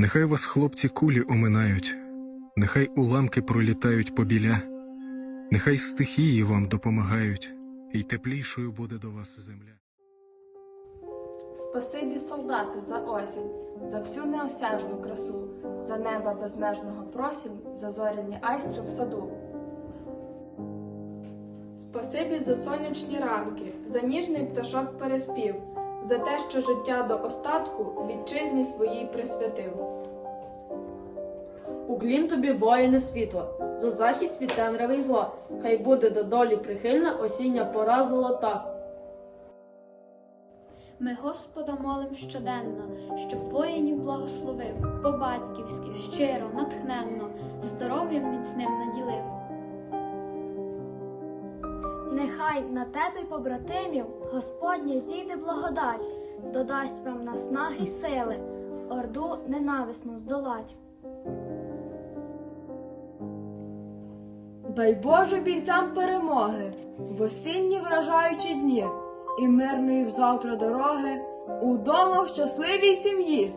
Нехай вас хлопці кулі оминають, нехай уламки пролітають побіля, нехай стихії вам допомагають, і теплішою буде до вас земля. Спасибі, солдати, за осінь, за всю неосяжну красу, за неба безмежного просінь, за зоряні айстри в саду. Спасибі за сонячні ранки, за ніжний пташок переспів, за те, що життя до остатку вітчизні своїй присвятив. Уклін тобі, воїне світла, за захист від темряви й зла. Хай буде до долі прихильна осіння пора золота. Ми Господа молим щоденно, щоб воїнів благословив, по-батьківськи, щиро, натхненно, здоров'ям міцним наділив. Нехай на тебе, побратимів, Господня зійде благодать, додасть вам наснаги сили, орду ненависну здолать. Дай Боже бійцям перемоги в осінні вражаючі дні і мирної взавтра дороги удома в щасливій сім'ї.